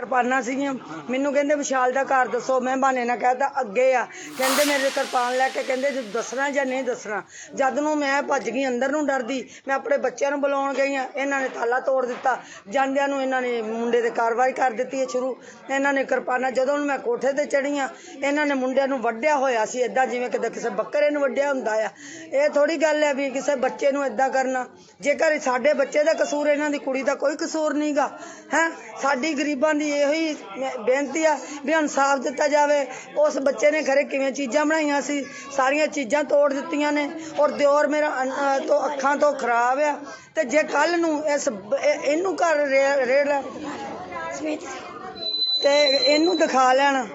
ਕਿਰਪਾਨਾਂ ਸੀਗੀਆਂ। ਮੈਨੂੰ ਕਹਿੰਦੇ, ਵਿਸ਼ਾਲ ਦਾ ਘਰ ਦੱਸੋ, ਮੈਂ ਬਹਾਨੇ ਨਾਲ ਕਹਿਤਾ, ਅੱਗੇ ਆ। ਕਹਿੰਦੇ, ਮੇਰੇ ਕਿਰਪਾਨ ਲੈ ਕੇ ਕਹਿੰਦੇ, ਜੇ ਦੱਸਣਾ ਜਾਂ ਨਹੀਂ ਦੱਸਣਾ। ਜਦ ਨੂੰ ਮੈਂ ਭੱਜ ਗਈ, ਅੰਦਰ ਨੂੰ ਡਰਦੀ। ਮੈਂ ਆਪਣੇ ਬੱਚਿਆਂ ਨੂੰ ਬੁਲਾਉਣ ਗਈ ਆ। ਇਹਨਾਂ ਨੇ ਤਾਲਾ ਤੋੜ ਦਿੱਤਾ। ਜਾਂਦਿਆਂ ਨੂੰ ਇਹਨਾਂ ਨੇ ਮੁੰਡੇ ਤੇ ਕਾਰਵਾਈ ਕਰ ਦਿੱਤੀ ਹੈ ਸ਼ੁਰੂ। ਇਹਨਾਂ ਨੇ ਕਿਰਪਾਨਾਂ ਜਦੋਂ ਨੂੰ ਮੈਂ ਕੋਠੇ ਤੇ ਚੜੀਆਂ ਇਹਨਾਂ ਨੇ ਮੁੰਡਿਆਂ ਨੂੰ ਵੱਢਿਆ ਹੋਇਆ ਸੀ ਇਦਾਂ ਜਿਵੇਂ ਕਿਤੇ ਕਿਸੇ ਬੱਕਰੇ ਨੂੰ ਵੱਢਿਆ ਹੁੰਦਾ ਆ। ਇਹ ਥੋੜੀ ਗੱਲ ਹੈ ਵੀ ਕਿਸੇ ਬੱਚੇ ਨੂੰ ਇਦਾਂ ਕਰਨਾ। ਜੇਕਰ ਸਾਡੇ ਬੱਚੇ ਦਾ ਕਸੂਰ, ਇਹਨਾਂ ਦੀ ਕੁੜੀ ਦਾ ਕੋਈ ਕਸੂਰ ਨਹੀਂਗਾ ਹੈ? ਸਾਡੀ ਗਰੀਬਾਂ ਦੀ ਇਹੋ ਹੀ ਬੇਨਤੀ ਆ ਵੀ ਇਨਸਾਫ ਦਿੱਤਾ ਜਾਵੇ। ਉਸ ਬੱਚੇ ਨੇ ਖਰੇ ਕਿਵੇਂ ਚੀਜ਼ਾਂ ਬਣਾਈਆਂ ਸੀ? ਸਾਰੀਆਂ ਚੀਜ਼ਾਂ ਤੋੜ ਦਿੱਤੀਆਂ ਨੇ ਔਰ ਦਿਓਰ ਮੇਰਾ ਅਨ- ਤੋਂ ਅੱਖਾਂ ਤੋਂ ਖਰਾਬ ਆ। ਤੇ ਜੇ ਕੱਲ ਨੂੰ ਇਸ ਬ- ਇਹ- ਇਹਨੂੰ ਘਰ ਰੇ- ਰੇੜ ਲੈ। ਤੇ ਇਹਨੂੰ ਦਿਖਾ ਲੈਣ।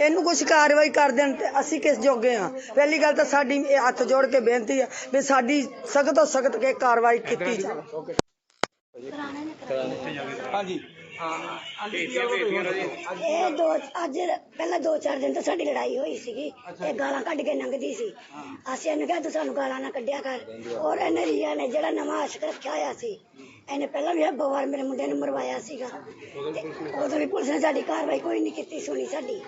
ਇਹਨੂੰ ਕੁਝ ਕਾਰਵਾਈ ਕਰ ਦੇਣ ਤੇ ਅਸੀਂ ਕਿਸ ਜੋਗੇ ਆ? ਪਹਿਲੀ ਗੱਲ ਤਾਂ ਸਾਡੀ ਇਹ ਹੱਥ ਜੋੜ ਕੇ ਬੇਨਤੀ ਆ ਵੀ ਸਾਡੀ ਸਖਤ ਤੋਂ ਸਖਤ ਕੇ ਕਾਰਵਾਈ ਕੀਤੀ ਜਾਵੇ। ਹਾਂਜੀ। ਇਹ ਦੋ ਅੱਜ ਪਹਿਲਾਂ ਦੋ ਚਾਰ ਦਿਨ ਤੋਂ ਸਾਡੀ ਲੜਾਈ ਹੋਈ ਸੀਗੀ। ਇਹ ਗਾਲਾਂ ਕੱਢ ਕੇ ਲੰਘਦੀ ਸੀ। ਅਸੀਂ ਇਹਨੂੰ ਕਿਹਾ ਤੂੰ ਸਾਨੂੰ ਗਾਲਾਂ ਨਾ ਕੱਢਿਆ ਕਰ। ਔਰ ਇਹਨੇ ਰੀਆ ਨੇ ਜਿਹੜਾ ਨਵਾਂ ਆਸ਼ਕ ਰੱਖਿਆ ਹੋਇਆ ਸੀ ਇਹਨੇ ਪਹਿਲਾਂ ਵੀ ਇੱਕ ਵਾਰ ਮੇਰੇ ਮੁੰਡੇ ਨੂੰ ਮਰਵਾਇਆ ਸੀਗਾ। ਤੇ ਉਦੋਂ ਵੀ ਪੁਲਿਸ ਨੇ ਸਾਡੀ ਕਾਰਵਾਈ ਕੋਈ ਨਹੀਂ ਕੀਤੀ ਸੁਣੀ ਸਾਡੀ।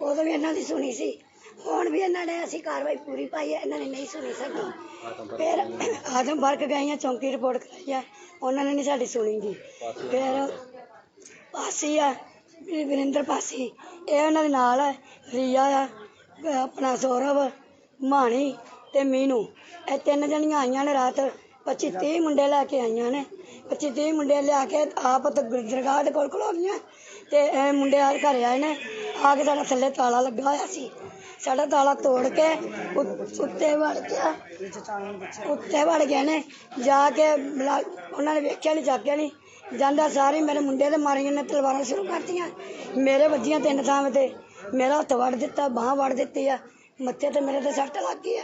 ਉਦੋਂ ਵੀ ਇਹਨਾਂ ਦੀ ਸੁਣੀ ਸੀ। ਹੁਣ ਵੀ ਇਹਨਾਂ ਨੇ ਅਸੀਂ ਕਾਰਵਾਈ ਪੂਰੀ ਪਾਈ ਹੈ ਇਹਨਾਂ ਨੇ ਨਹੀਂ ਸੁਣੀ ਸਾਡੀ। ਫਿਰ ਆਦਮ ਵਰਕ ਗਈਆਂ ਚੌਂਕੀ ਰਿਪੋਰਟ ਕਰਾਈ ਆ ਉਹਨਾਂ ਨੇ ਨਹੀਂ ਸਾਡੀ ਸੁਣੀ ਜੀ। ਫਿਰ ਪਾਸੀ ਆ ਵਿਰਿੰਦਰ ਪਾਸੀ। ਇਹ ਉਹਨਾਂ ਦੇ ਨਾਲ ਹੈ ਰੀਆ ਆ, ਆਪਣਾ ਸੌਰਵ, ਮਾਣੀ ਤੇ ਮੀਨੂ। ਇਹ ਤਿੰਨ ਜਣੀਆਂ ਆਈਆਂ ਨੇ ਰਾਤ। 25 30 ਮੁੰਡੇ ਲੈ ਕੇ ਆਈਆਂ ਨੇ। 25 30 ਮੁੰਡੇ ਲਿਆ ਕੇ ਆਪ ਤੇ ਦਰਗਾਹ ਦੇ ਕੋਲ ਖਲੋ ਗਈਆਂ ਤੇ ਇਹ ਮੁੰਡੇ ਆ ਘਰੇ ਆਏ ਨੇ। ਆ ਕੇ ਸਾਡਾ ਥੱਲੇ ਤਾਲਾ ਲੱਗਾ ਹੋਇਆ ਸੀ। ਸਾਡਾ ਤਾਲਾ ਤੋੜ ਕੇ ਉੱਤੇ ਵੜ ਗਿਆ। ਉੱਤੇ ਵੜ ਗਏ ਨੇ। ਜਾ ਕੇ ਬੁਲਾ- ਉਹਨਾਂ ਨੇ ਵੇਖਿਆ ਨਹੀਂ ਜਾਗਿਆ ਨਹੀਂ ਜਾਂਦਾ ਸਾਰੇ ਮੇਰੇ ਮੁੰਡੇ ਦੇ ਮਾਰੀਆਂ ਨੇ ਤਲਵਾਰਾਂ ਸ਼ੁਰੂ ਕਰਤੀਆਂ। ਮੇਰੇ ਵੱਜੀਆਂ ਤਿੰਨ ਥਾਂ ਤੇ। ਮੇਰਾ ਹੱਥ ਵੜ ਦਿੱਤਾ ਬਾਹ ਵੜ ਦਿੱਤੀ ਆ। ਮੱਥੇ ਤੇ ਮੇਰੇ ਤੇ ਸੱਟ ਲੱਗ ਗਈ ਆ।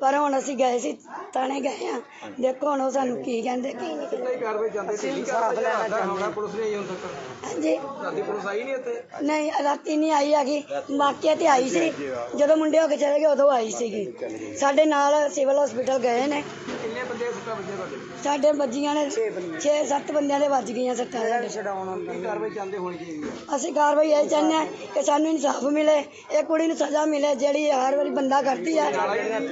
ਪਰ ਹੁਣ ਅਸੀਂ ਗਏ ਸੀ ਤਾਣੇ ਗਏ ਆ। ਦੇਖੋ ਹੁਣ ਉਹ ਸਾਨੂੰ ਕੀ ਕਹਿੰਦੇ ਕੀ ਨਹੀਂ ਕਹਿੰਦੇ। ਨਹੀਂ ਕਾਰਵਾਈ ਜਾਂਦੇ ਸੀ। ਇਨਸਾਫ ਲੈਣਾ ਚਾਹੁੰਦੇ। ਪੁਲਿਸ ਨੇ ਆਈ ਹੁਣ ਤੱਕ। ਹਾਂਜੀ। ਰਾਤੀ ਪੁਲਿਸ ਆਈ ਨਹੀਂ ਇੱਥੇ? ਨਹੀਂ ਰਾਤੀ ਨਹੀਂ ਆਈ ਹੈਗੀ। ਮਾਕਿਆ ਤੇ ਆਈ ਸੀ। ਜਦੋਂ ਮੁੰਡੇ ਹੋ ਕੇ ਚਲੇ ਗਏ ਉਦੋਂ ਆਈ ਸੀਗੀ। ਸਾਡੇ ਨਾਲ ਸਿਵਲ ਹਸਪੀਟਲ ਗਏ ਨੇ। ਕਿੰਨੇ ਬੰਦੇ ਸੁੱਟਾ ਵੱਜੇ ਤੁਹਾਡੇ? ਸਾਡੇ ਵੱਜੀਆਂ ਨੇ 6-7 ਬੰਦਿਆਂ ਦੇ ਵੱਜ ਗਈਆਂ ਸੱਟਾਂ ਸਾਡੇ। ਛਡਾਉਣ ਕੀ ਕਾਰਵਾਈ ਚਾਹੁੰਦੇ ਹੋਣੀ ਚਾਹੀਦੀ ਹੈ? ਅਸੀਂ ਕਾਰਵਾਈ ਇਹ ਚਾਹੁੰਦੇ ਹਾਂ ਕਿ ਸਾਨੂੰ ਇਨਸਾਫ ਮਿਲੇ ਇਹ ਕੁੜੀ ਨੂੰ ਸਜ਼ਾ ਮਿਲੇ ਜਿਹੜੀ ਹਰ ਵਾਰੀ ਬੰਦਾ ਕਰਦੀ ਆ। ਕਰਦੀ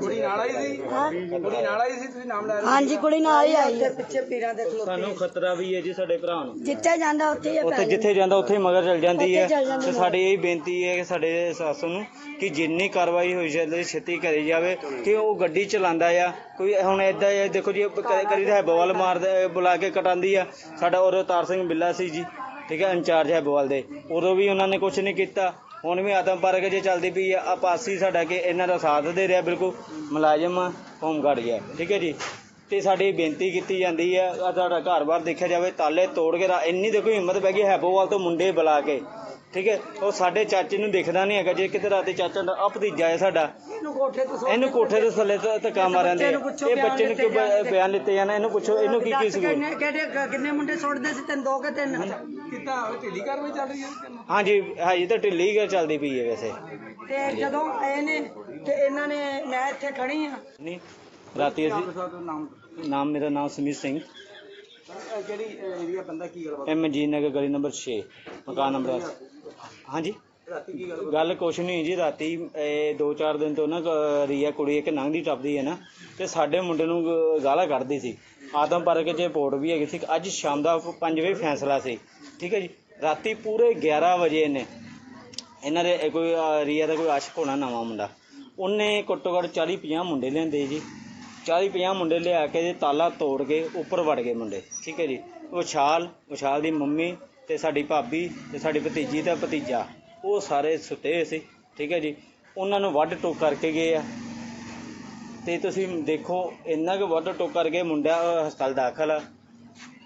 ਕੁੜੀ ਨਾਲ ਆਈ ਸੀ? ਹਾਂ। ਕੁੜੀ ਨਾਲ ਆਈ ਸੀ? ਤੁਸੀਂ ਨਾਮ ਲੈ ਰਹੇ ਹਾਂਜੀ ਕੁੜੀ ਨਾਲ ਹੀ ਆਈ ਹੈ। ਪਿੱਛੇ ਪੀਰਾਂ ਦੇ ਖਲੋਤੇ। ਸਾਨੂੰ ਖਤਰਾ ਵੀ ਹੈ ਜੀ ਸਾਡੇ ਭਰਾ ਨੂੰ। ਜਿੱਥੇ ਜਾਂਦਾ ਉੱਥੇ ਹੀ ਉੱਥੇ ਪੈ ਜਿੱਥੇ ਜਾਂਦਾ ਉੱਥੇ ਹੀ ਮਗਰ ਚਲ ਜਾਂਦੀ ਹੈ। ਉੱਥੇ ਚੱਲ ਜਾਂਦੀ ਤੇ ਹੈ। ਸਾਡੀ ਇਹ ਬੇਨਤੀ ਹੈ ਕਿ ਸਾਡੇ ਸੱਸ ਨੂੰ ਕਿ ਜਿੰਨੀ ਕਾਰਵਾਈ ਹੋਈ ਜਾਂਦੀ ਛੇਤੀ ਕਰੀ ਜਾਵੇ ਕਿ ਉਹ ਗੱਡੀ ਚਲਾਉਂਦਾ ਆ ਕੋਈ ਹੁਣ ਹੁਣ ਏਦਾਂ ਹੈ ਦੇਖੋ ਜੀ ਕਦੀ ਕਦੀ ਤਾਂ ਹੈਬੋਵਾਲ ਮਾਰਦੇ ਬੁਲਾ ਕੇ ਕਟਾਉਂਦੀ ਆ। ਸਾਡਾ ਉਦੋਂ ਅਵਤਾਰ ਸਿੰਘ ਬਿੱਲਾ ਸੀ ਜੀ, ਠੀਕ ਹੈ ਇੰਚਾਰਜ ਹੈਬੋਵਾਲ ਦੇ। ਉਦੋਂ ਵੀ ਉਹਨਾਂ ਨੇ ਕੁਝ ਨਹੀਂ ਕੀਤਾ। ਹੁਣ ਵੀ ਆਤਮ ਪਾਰਕ ਜੇ ਚੱਲਦੀ ਪਈ ਆ ਆਪਾਸੀ ਸਾਡਾ ਕਿ ਇਹਨਾਂ ਦਾ ਸਾਥ ਦੇ ਰਿਹਾ ਬਿਲਕੁਲ। ਮੁਲਾਜ਼ਮ ਹੋਮਗਾਰਡ ਗਿਆ, ਠੀਕ ਹੈ ਜੀ। ਤੇ ਸਾਡੀ ਬੇਨਤੀ ਕੀਤੀ ਜਾਂਦੀ ਹੈ ਸਾਡਾ ਘਰ-ਬਾਰ ਦੇਖਿਆ ਜਾਵੇ, ਤਾਲੇ ਤੋੜ ਕੇ ਰਾ- ਇੰਨੀ ਦੇਖੋ ਹਿੰਮਤ ਪੈ ਗਈ ਹੈਬੋਵਾਲ ਤੋਂ ਮੁੰਡੇ ਬੁਲਾ ਕੇ। ਠੀਕ ਹੈ? ਉਹ ਸਾਡੇ ਚਾਚੇ ਨੂੰ ਦਿਖਦਾ ਨਹੀਂ ਹੈਗਾ ਜੇ ਕਿਤੇ ਰਾਤੇ ਚਾਚਾ ਦਾ ਆ ਭਤੀਜਾ ਹੈ ਸਾਡਾ। ਇਹਨੂੰ ਕੋਠੇ ਤੋਂ ਇਹਨੂੰ ਕੋਠੇ ਦੇ ਥੱਲੇ ਧ- ਧੱਕਾ ਮਾਰਨ ਦੇ। ਇਹ ਬੱਚੇ ਨੂੰ ਕਿਉਂ ਬ- ਬਿਆਨ ਲਿੱਤੇ ਜਾਣਾ? ਇਹਨੂੰ ਪੁੱਛੋ ਇਹਨੂੰ ਕੀ ਕੀ ਸਬੂਤ? ਕਿੰਨੇ ਕਿਹੜੇ ਕਿੰਨੇ ਮੁੰਡੇ ਸੁੱਟਦੇ ਸੀ? ਤਿੰਨ ਦੋ ਕਿ ਤਿੰਨ? ਕਿੱਦਾਂ? ਢਿੱਲੀ ਕਾਰਵਾਈ ਚੱਲ ਰਹੀ ਹੈ ਹਾਂਜੀ ਹਾਂਜੀ ਤਾਂ ਢਿੱਲੀ ਗੱਲ ਚੱਲਦੀ ਪਈ ਹੈ ਵੈਸੇ। ਤੇ ਜਦੋਂ ਆਏ ਨੇ ਤੇ ਇਹਨਾਂ ਨੇ ਮੈਂ ਇੱਥੇ ਖੜੀ ਆ ਨਹੀਂ ਰਾਤੀ ਅਸੀਂ ਨਾਮ ਨਾਮ ਮੇਰਾ ਨਾਮ ਸਮੀਰ ਸਿੰਘ। ਕਿਹੜੀ ਏਰੀਆ ਬੰਦਾ ਕੀ ਗੱਲਬਾਤ ਐਮ ਜੀ ਨਗਰ ਗਲੀ ਨੰਬਰ 6 ਮਕਾਨ ਨੰਬਰ ਹਾਂਜੀ। ਰਾਤੀ ਕੀ ਗੱਲ ਗੱਲ ਕੁਛ ਨਹੀਂ ਜੀ ਰਾਤੀ ਇਹ ਦੋ ਚਾਰ ਦਿਨ ਤੋਂ ਨਾ ਰੀਆ ਕੁੜੀ ਇੱਕ ਲੰਘਦੀ ਟੱਪਦੀ ਹੈ ਨਾ ਤੇ ਸਾਡੇ ਮੁੰਡੇ ਨੂੰ ਗ- ਗਾਲਾਂ ਕੱਢਦੀ ਸੀ। ਆਦਮ ਪਾਰਕ 'ਚ ਰਿਪੋਰਟ ਵੀ ਹੈਗੀ ਸੀ ਅੱਜ ਸ਼ਾਮ ਦਾ 5 ਵਜੇ ਫੈਸਲਾ ਸੀ। ਠੀਕ ਹੈ ਜੀ? ਰਾਤੀ ਪੂਰੇ 11 ਵਜੇ ਇਹਨੇ ਇਹਨਾਂ ਦੇ ਇਹ ਕੋਈ ਰੀਆ ਦਾ ਕੋਈ ਆਸ਼ਕ ਹੋਣਾ ਨਵਾਂ ਮੁੰਡਾ। ਉਹਨੇ ਘੱਟੋ ਘੱਟ 40 50 ਮੁੰਡੇ ਲਿਆਂਦੇ ਜੀ। 40 50 ਮੁੰਡੇ ਲਿਆ ਕੇ ਤੇ ਤਾਲਾ ਤੋੜ ਕੇ ਉੱਪਰ ਵੜ ਗਏ ਮੁੰਡੇ। ਠੀਕ ਹੈ ਜੀ? ਵਿਸ਼ਾਲ ਵਿਸ਼ਾਲ ਦੀ ਮੰਮੀ ਤੇ ਸਾਡੀ ਭਾਬੀ ਤੇ ਸਾਡੀ ਭਤੀਜੀ ਤੇ ਭਤੀਜਾ, ਉਹ ਸਾਰੇ ਸੁੱਤੇ ਹੋਏ ਸੀ, ਠੀਕ ਹੈ ਜੀ। ਉਹਨਾਂ ਨੂੰ ਵੱਢ ਟੋਕ ਕਰਕੇ ਗਏ ਆ। ਤੇ ਤੁਸੀਂ ਦੇਖੋ, ਇੰਨਾ ਕੁ ਵੱਢ ਟੋਕ ਕਰਕੇ ਮੁੰਡਾ ਹਸਪਤਾਲ ਦਾਖਲ ਆ।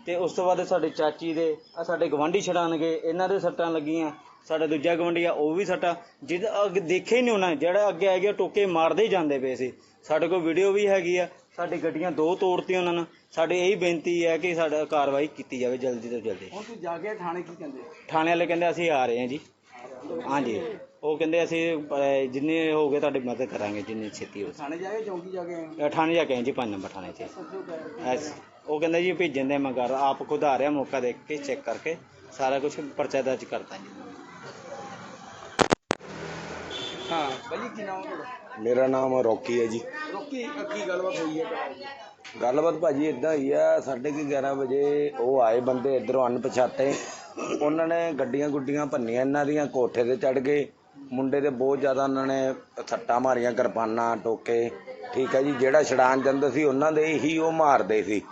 ਤੇ ਉਸ ਤੋਂ ਬਾਅਦ ਸਾਡੇ ਚਾਚੀ ਦੇ ਆ ਸਾਡੇ ਗਵਾਂਢੀ ਛਡਾਣਗੇ ਇਹਨਾਂ ਦੇ ਸੱਟਾਂ ਲੱਗੀਆਂ। ਸਾਡਾ ਦੂਜਾ ਗਵਾਂਢੀ ਆ, ਉਹ ਵੀ ਸੱਟਾਂ। ਜਿਹਦਾ ਅੱਗੇ ਦੇਖੇ ਹੀ ਨਹੀਂ ਉਹਨਾਂ, ਜਿਹੜਾ ਅੱਗੇ ਆ ਗਿਆ, ਟੋਕੇ ਮਾਰਦੇ ਹੀ ਜਾਂਦੇ ਪਏ ਸੀ। ਸਾਡੇ ਕੋਲ ਵੀਡੀਓ ਵੀ ਹੈਗੀ ਆ ਸਾਡੀ ਗੱਡੀਆਂ ਦੋ ਤੋੜਤੀਆਂ ਉਹਨਾਂ ਨੇ। ਸਾਡੀ ਇਹੀ ਬੇਨਤੀ ਹੈ ਕਿ ਸਾਡਾ ਕਾਰਵਾਈ ਕੀਤੀ ਜਾਵੇ ਜਲਦੀ ਤੋਂ ਜਲਦੀ। ਹੁਣ ਤੁਸੀਂ ਜਾ ਕੇ ਥਾਣੇ ਕੀ ਕਹਿੰਦੇ ਥਾਣੇ ਵਾਲੇ ਕਹਿੰਦੇ ਅਸੀਂ ਆ ਰਹੇ ਹਾਂ ਜੀ। ਹਾਂਜੀ। ਉਹ ਕਹਿੰਦੇ ਅਸੀਂ ਅਹ, ਜਿੰਨੇ ਹੋ ਗਏ ਤੁਹਾਡੀ ਮਦਦ ਕਰਾਂਗੇ ਜਿੰਨੀ ਛੇਤੀ ਹੋ ਥਾਣੇ ਜਾ ਕੇ ਚੌਂਕੀ ਜਾ ਕੇ ਆਏ ਹੋ? ਸਕੇ ਥਾਣੇ ਜਾ ਕੇ ਆਏ ਜੀ ਪੰਜ ਨੰਬਰ ਥਾਣੇ 'ਚ। ਐਸ- ਉਹ ਕਹਿੰਦੇ ਜੀ ਭੇਜਣ ਦੇ ਮੈਂ ਘਰ ਆਪ ਖੁਦ ਆ ਰਿਹਾ ਮੌਕਾ ਦੇਖ ਕੇ ਚੈੱਕ ਕਰਕੇ ਸਾਰਾ ਕੁਝ ਪਰਚਾ ਦਰਜ ਕਰਤਾ ਜੀ। ਹਾਂ ਬਾਈ ਕੀ ਨਾਮ ਹੈ ਤੁਹਾਡਾ? ਮੇਰਾ ਨਾਮ ਰੌਕੀ ਹੈ ਜੀ। ਰੋਕੀ ਅ, ਕੀ ਗੱਲਬਾਤ ਹੋਈ ਹੈ? ਗੱਲਬਾਤ ਭਾਜੀ ਇਦਾਂ ਹੀ ਆ ਸਾਢੇ ਕੁ 11 ਵਜੇ ਉਹ ਆਏ ਬੰਦੇ ਇਧਰੋਂ ਅਣਪਛਾਤੇ ਉਹਨਾਂ ਨੇ ਗੱਡੀਆਂ ਗੁੱਡੀਆਂ ਭੰਨੀਆਂ ਇਹਨਾਂ ਦੀਆਂ ਕੋਠੇ ਤੇ ਚੜ ਗਏ। ਮੁੰਡੇ ਦੇ ਬਹੁਤ ਜ਼ਿਆਦਾ ਉਹਨਾਂ ਨੇ ਸੱਟਾਂ ਮਾਰੀਆਂ ਕਿਰਪਾਨਾਂ ਟੋਕੇ। ਠੀਕ ਹੈ ਜੀ ਜਿਹੜਾ ਛੜਾਨ ਜਾਂਦੇ ਸੀ ਉਹਨਾਂ ਦੇ ਹੀ ਉਹ ਮਾਰਦੇ ਸੀ।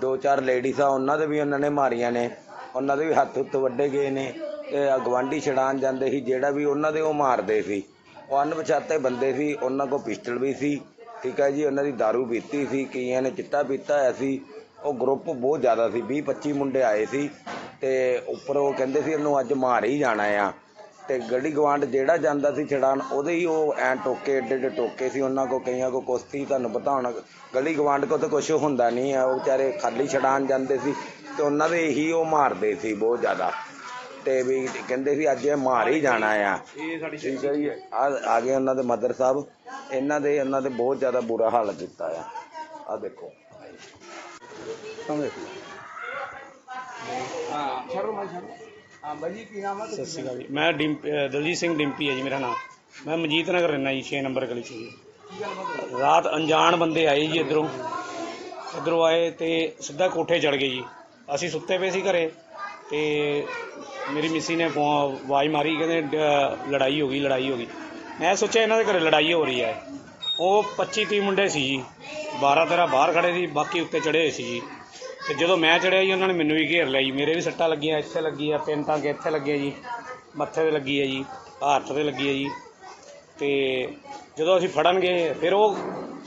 ਦੋ ਚਾਰ ਲੇਡੀਜ਼ ਆ ਉਹਨਾਂ ਦੇ ਵੀ ਉਹਨਾਂ ਨੇ ਮਾਰੀਆਂ ਨੇ। ਉਹਨਾਂ ਦੇ ਵੀ ਹੱਥ ਹੁੱਤ ਵੱਡੇ ਗਏ ਨੇ। ਤੇ ਗਵਾਂਢੀ ਛੜਾਨ ਜਾਂਦੇ ਸੀ ਜਿਹੜਾ ਵੀ ਉਹਨਾਂ ਦੇ ਉਹ ਮਾਰਦੇ ਸੀ। ਉਹ ਅਣਪਛਾਤੇ ਬੰਦੇ ਸੀ, ਉਹਨਾਂ ਕੋਲ ਪਿਸਟਲ ਵੀ ਸੀ, ਠੀਕ ਹੈ ਜੀ, ਉਹਨਾਂ ਦੀ दारू ਪੀਤੀ ਸੀ, ਕਈਆਂ ਨੇ ਚਿੱਟਾ ਪੀਤਾ ਹੋਇਆ ਸੀ, ਉਹ ਗਰੁੱਪ ਬਹੁਤ ਜ਼ਿਆਦਾ ਸੀ 20 25 ਮੁੰਡੇ ਆਏ ਸੀ, ਤੇ ਉੱਪਰ ਉਹ ਕਹਿੰਦੇ ਸੀ ਇਹਨੂੰ ਅੱਜ ਮਾਰ ਹੀ ਜਾਣਾ ਆ। ਤੇ ਗੜੀ ਗਵਾਂਡ ਜਿਹੜਾ ਜਾਂਦਾ ਸੀ ਛੜਾਨ ਉਹਦੇ ਹੀ ਉਹ ਐ ਟੋਕੇ, ਏਡੇ ਏਡੇ ਟੋਕੇ ਸੀ, ਉਹਨਾਂ ਕੋ ਕਈਆਂ ਕੋ ਕੁਸ਼ਤੀ ਤੁਹਾਨੂੰ ਪਤਾ ਹੋਣਾ ਗਲੀ ਗਵਾਂਡ ਕੋ ਤਾਂ ਕੁਝ ਹੁੰਦਾ ਨਹੀਂ ਆ, ਉਹ ਵਿਚਾਰੇ ਖਾਲੀ ਛੜਾਨ ਜਾਂਦੇ ਸੀ, ਤੇ ਉਹਨਾਂ ਦੇ ਹੀ ਉਹ ਮਾਰਦੇ ਸੀ ਬਹੁਤ ਜ਼ਿਆਦਾ। ਤੇ ਵੀ ਕਹਿੰਦੇ ਸੀ ਅੱਜ ਇਹ ਮਾਰ ਹੀ ਜਾਣਾ ਆ। ਠੀਕ ਹੈ ਜੀ। ਆ ਆ ਗਏ ਉਹਨਾਂ ਦੇ ਮਦਰ ਸਾਹਿਬ। ਇਹਨਾਂ ਦੇ ਉਹਨਾਂ ਦੇ ਬਹੁਤ ਜ਼ਿਆਦਾ ਬੁਰਾ ਹਾਲ ਕੀਤਾ ਆ। ਆ ਦੇਖੋ। ਹਾਂ ਛੱਡੋ ਮੈਂ ਛੱਡੋ। ਹਾਂ ਬਾਈ ਕੀ ਨਾਮ ਹੈ ਸਤਿ ਸ਼੍ਰੀ ਅਕਾਲ ਜੀ। ਮੈਂ ਡਿੰਪ ਅਹ ਦਲਜੀਤ ਸਿੰਘ ਡਿੰਪੀ ਹੈ ਜੀ ਮੇਰਾ ਨਾਮ। ਮੈਂ ਮਜੀਤ ਨਗਰ ਰਹਿਣਾ ਜੀ 6 ਨੰਬਰ ਗਲੀ 'ਚ ਜੀ। ਰਾਤ ਅਣਜਾਣ ਬੰਦੇ ਆਏ ਜੀ ਇਧਰੋਂ। ਇਧਰੋਂ ਆਏ ਤੇ ਸਿੱਧਾ ਕੋਠੇ ਚੜ ਗਏ ਜੀ। ਅਸੀਂ ਸੁੱਤੇ ਪਏ ਸੀ ਘਰੇ ਤੇ ਮੇਰੀ ਮਿੱਸੀ ਨੇ ਫੋ- ਆਵਾਜ਼ ਮਾਰੀ, ਕਹਿੰਦੇ ਲੜਾਈ ਹੋ ਗਈ, ਲੜਾਈ ਹੋ ਗਈ। ਮੈਂ ਸੋਚਿਆ ਇਹਨਾਂ ਦੇ ਘਰੇ ਲੜਾਈ ਹੋ ਰਹੀ ਹੈ। ਉਹ 25 30 ਮੁੰਡੇ ਸੀ ਜੀ। 12 13 ਬਾਹਰ ਖੜੇ ਸੀ, ਬਾਕੀ ਉੱਤੇ ਚੜੇ ਹੋਏ ਸੀ ਜੀ। ਤੇ ਜਦੋਂ ਮੈਂ ਚੜਿਆ ਜੀ, ਉਹਨਾਂ ਨੇ ਮੈਨੂੰ ਵੀ ਘੇਰ ਲਿਆ ਜੀ। ਮੇਰੇ ਵੀ ਸੱਟਾਂ ਲੱਗੀਆਂ, ਇੱਥੇ ਲੱਗੀ ਆ ਤਿੰਨ ਟਾਂਗੇ ਇੱਥੇ ਲੱਗੇ ਜੀ। ਮੱਥੇ ਤੇ ਲੱਗੀ ਹੈ ਜੀ ਹੱਥ ਤੇ ਲੱਗੀ ਹੈ ਜੀ। ਤੇ ਜਦੋਂ ਅਸੀਂ ਫੜਨਗੇ, ਫਿਰ ਉਹ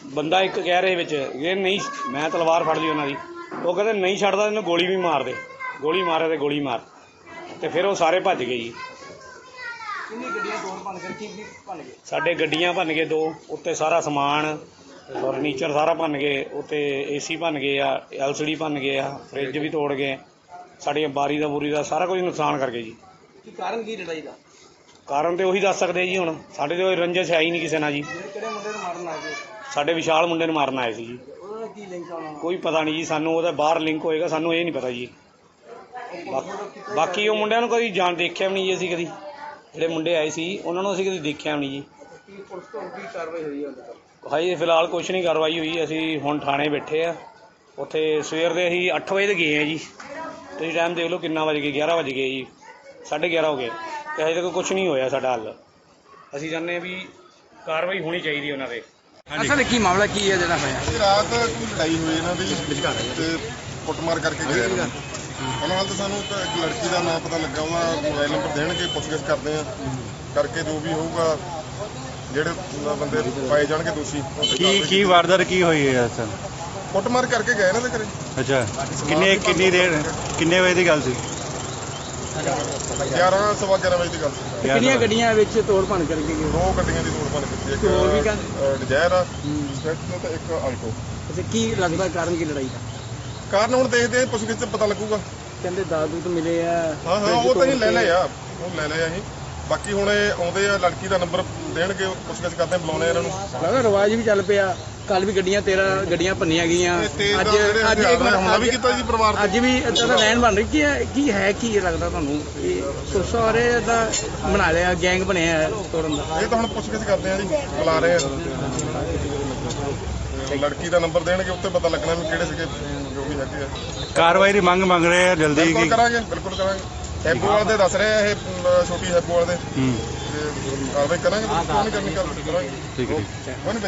ਬੰਦਾ ਇੱਕ ਕਹਿ ਰਿਹਾ ਵਿੱਚ, ਇਹ ਨਹੀਂ, ਮੈਂ ਤਲਵਾਰ ਫੜ ਲਈ ਉਹਨਾਂ ਦੀ। ਉਹ ਕਹਿੰਦੇ, ਨਹੀਂ ਛੱਡਦਾ, ਇਹਨੂੰ ਗੋਲੀ ਵੀ ਮਾਰ ਦੇ। ਗੋਲੀ ਮਾਰੇ ਤੇ ਗੋਲੀ ਮਾਰ। ਤੇ ਫਿਰ ਉਹ ਸਾਰੇ ਭੱਜ ਗਏ ਜੀ। ਕਿੰਨੀ ਗੱਡੀਆਂ ਤੋੜ ਭੰਨ ਕੇ ਕੀ ਕੀ ਭੰਨ ਗਏ? ਸਾਡੇ ਗੱਡੀਆਂ ਭੰਨ ਗਏ ਦੋ ਉੱਤੇ ਸਾਰਾ ਸਮਾਨ ਫਰਨੀਚਰ ਸਾਰਾ ਭੰਨ ਗਏ ਉੱਤੇ ਏਸੀ ਭੰਨ ਗਏ ਆ ਐਲਸੀਡੀ ਭੰਨ ਗਏ ਆ ਫ੍ਰਿਜ ਵੀ ਤੋੜ ਗਏ। ਸਾਡੀਆਂ ਬਾਰੀ ਦਾ ਬੂਰੀ ਦਾ ਸਾਰਾ ਕੁਝ ਨੁਕਸਾਨ ਕਰ ਗਏ ਜੀ। ਕੀ ਕਾਰਨ ਕੀ ਲੜਾਈ ਦਾ? ਕਾਰਨ ਤੇ ਉਹੀ ਦੱਸ ਸਕਦੇ ਜੀ ਹੁਣ। ਸਾਡੇ ਤੇ ਕੋਈ ਰੰਜਿਸ਼ ਹੈ ਹੀ ਨਹੀਂ ਕਿਸੇ ਨਾਲ ਜੀ। ਕਿਹੜੇ ਮੁੰਡੇ ਨੂੰ ਮਾਰਨ ਆਏ ਸੀ? ਸਾਡੇ ਵਿਸ਼ਾਲ ਮੁੰਡੇ ਨੂੰ ਮਾਰਨ ਆਏ ਸੀ ਜੀ। ਉਹਨਾਂ ਦਾ ਕੀ ਲਿੰਕ ਆ ਉਹਨਾਂ ਨਾਲ? ਕੋਈ ਪਤਾ ਨਹੀਂ ਜੀ ਸਾਨੂੰ ਉਹਦਾ ਬਾਹਰ ਲਿੰਕ ਹੋਏਗਾ ਸਾਨੂੰ ਇਹ ਨਹੀਂ ਪਤਾ ਜੀ। ਬਾ- ਬਾਕੀ ਉਹ ਮੁੰਡਿਆਂ ਨੂੰ ਕਦੀ ਜਾਣ ਦੇਖਿਆ ਵੀ ਨਹੀਂ ਜੀ ਅਸੀਂ ਕਦੀ। ਜਿਹੜੇ ਮੁੰਡੇ ਆਏ ਸੀ ਉਹਨਾਂ ਨੂੰ ਅਸੀਂ ਕਦੀ ਦੇਖਿਆ ਵੀ ਨਹੀਂ ਜੀ। ਕੀ ਪੁਲਿਸ ਤੋਂ ਕੀ ਕਾਰਵਾਈ ਹੋਈ ਹੈ ਉਹਨਾਂ ਤੱਕ ਹਾਈ ਫਿਲਹਾਲ ਕੁਝ ਨਹੀਂ ਕਾਰਵਾਈ ਹੋਈ। ਅਸੀਂ ਹੁਣ ਥਾਣੇ ਬੈਠੇ ਆ। ਉੱਥੇ ਸਵੇਰ ਦੇ ਅਸੀਂ 8 ਵਜੇ ਤੇ ਗਏ ਆ ਜੀ। ਤੁਸੀਂ ਟਾਈਮ ਦੇਖ ਲਓ ਕਿੰਨਾ ਵਜ ਗਏ 11 ਵਜ ਗਏ ਜੀ। 11:30 ਹੋ ਗਏ। ਤੇ ਹਜੇ ਤੱਕ ਕੁਝ ਨਹੀਂ ਹੋਇਆ ਸਾਡਾ ਹੱਲ। ਅਸੀਂ ਚਾਹੁੰਦੇ ਹਾਂ ਵੀ ਕਾਰਵਾਈ ਹੋਣੀ ਚਾਹੀਦੀ ਉਹਨਾਂ ਤੇ। ਅਸਲ ਕੀ ਮਾਮਲਾ ਕੀ ਹੈ ਜਿਹੜਾ ਹੋਇਆ? ਇਹ ਰਾਤ ਕੋਈ ਲੜਾਈ ਹੋਈ ਇਹਨਾਂ ਦੀ। ਤੇ ਕੁੱਟਮਾਰ ਕਰਕੇ ਗਏ ਨੂੰ। ਉਹਨਾਂ ਹਾਲ ਤਾਂ ਸਾਨੂੰ ਇੱਕ ਇੱਕ ਲੜਕੀ ਦਾ ਨਾਮ ਪਤਾ ਲੱਗਾ ਉਹਦਾ ਮੋਬਾਈਲ ਨੰਬਰ ਦੇਣਗੇ ਪੁੱਛਗਿੱਛ ਕਰਦੇ ਆ ਕਰਕੇ ਜੋ ਵੀ ਹੋਊਗਾ ਜਿਹੜੇ ਬੰਦੇ ਪਾਏ ਜਾਣਗੇ ਦੋਸ਼ੀ ਉਹ ਤੇ ਕੀ ਕਾਰਵਾਈ ਕੀ ਕੀਤੀ। ਵਾਰਦਾਤ ਕੀ ਹੋਈ ਹੈ ਸਰ ਕੁੱਟਮਾਰ ਕਰਕੇ ਗਏ ਦੇ ਘਰੇ। ਅੱਛਾ। ਕਿੰਨੇ ਕਿੰਨੀ ਦੇਰ ਕਿੰਨੇ ਵਜੇ ਦੀ ਗੱਲ ਸੀ? 11 ਸਵਾ 11 ਵਜੇ ਦੀ ਗੱਲ ਸੀ। ਕਿੰਨੀਆਂ ਗੱਡੀਆਂ ਵਿੱਚ ਤੋੜ ਭੰਨ ਕਰਕੇ ਗਏ? ਦੋ ਗੱਡੀਆਂ ਦੀ ਤੋੜ ਭੰਨ ਕੀਤੀ ਇੱਕ ਹੋਰ ਵੀ ਕਹਿੰਦੇ? ਅ, ਡਿਜ਼ਾਇਰ ਆ ਸਵਿਫਟ ਤੇ ਇੱਕ ਆਲਟੋ ਅੱਛਾ ਕੀ ਲੱਗਦਾ ਕਾਰਨ ਕੀ ਲੜਾਈ ਦਾ? ਕਾਰਨ ਹੁਣ ਦੇਖਦੇ ਆ ਪੁੱਛਗਿੱਛ ਚ ਪਤਾ ਲੱਗੂਗਾ। ਕਹਿੰਦੇ ਦਾਦੂ ਤੋਂ ਮਿਲੇ ਆ। ਹਾਂ ਹਾਂ ਉਹ ਤਾਂ ਹੀ ਲੈ ਲਏ ਆ ਉਹ ਲੈ ਲਏ ਅਸੀਂ। ਬਾਕੀ ਹੁਣ ਇਹ ਆਉਂਦੇ ਆ ਲੜਕੀ ਦਾ ਨੰਬਰ ਦੇਣਗੇ ਪੁੱਛਗਿੱਛ ਕਰਦੇ ਆ, ਬੁਲਾਉਣੇ ਆ ਇਹਨਾਂ ਨੂੰ। ਲੱਗਦਾ ਰਿਵਾਜ ਵੀ ਚੱਲ ਪਿਆ। ਕੱਲ ਵੀ ਗੱਡੀਆਂ 13 ਗੱਡੀਆਂ ਭੰਨੀਆਂ ਗਈਆਂ। ਅੱਜ ਹਥਿਆਰ ਇੱਕ ਮਿੰਟ ਹਮਲਾ ਵੀ ਕੀਤਾ ਜੀ ਪਰਿਵਾਰ ਤੇ। ਅੱਜ ਵੀ ਇਦਾਂ ਦਾ ਲੈਣ ਬਣ ਰਹੀ। ਕੀ ਹੈ ਕੀ ਹੈ ਕੀ ਲੱਗਦਾ ਤੁਹਾਨੂੰ? ਇਹ ਸੁਸਾਰੇ ਦਾ ਬਣਾ ਲਿਆ ਗੈਂਗ ਬਣਿਆ ਤੋੜਨ ਦਾ। ਇਹ ਤਾਂ ਹੁਣ ਪੁੱਛਗਿੱਛ ਕਰਦੇ ਆ ਜੀ ਬੁਲਾ ਰਹੇ ਆ। ਲੜਕੀ ਦਾ ਨੰਬਰ ਦੇਣਗੇ ਉੱਤੇ ਪਤਾ ਲੱਗਣਾ ਵੀ ਕਿਹੜੇ ਸੀਗੇ ਜੋ ਵੀ ਹੈਗੇ ਆ। ਕਾਰਵਾਈ ਦੀ ਮੰਗ ਮੰਗ ਰਹੇ ਆ ਜਲਦੀ ਬਿਲਕੁਲ ਕੀ? ਕਰਾਂਗੇ ਬਿਲਕੁਲ ਕਰਾਂਗੇ। ਹੈਪੋਵਾਲ ਦੇ ਦੱਸ ਰਹੇ ਆ ਇਹ ਅਮ, ਛੋਟੀ ਹੈਪੋਵਾਲ ਦੇ। ਹੂੰ। ਤੇ ਕਾਰਵਾਈ ਕਰਾਂਗੇ ਕਿਉਂ ਨਹੀਂ ਕਰਨੀ ਕਰਾਂਗੇ। ਠੀਕ ਹੈ ਠੀਕ ਕੋਈ ਨਹੀਂ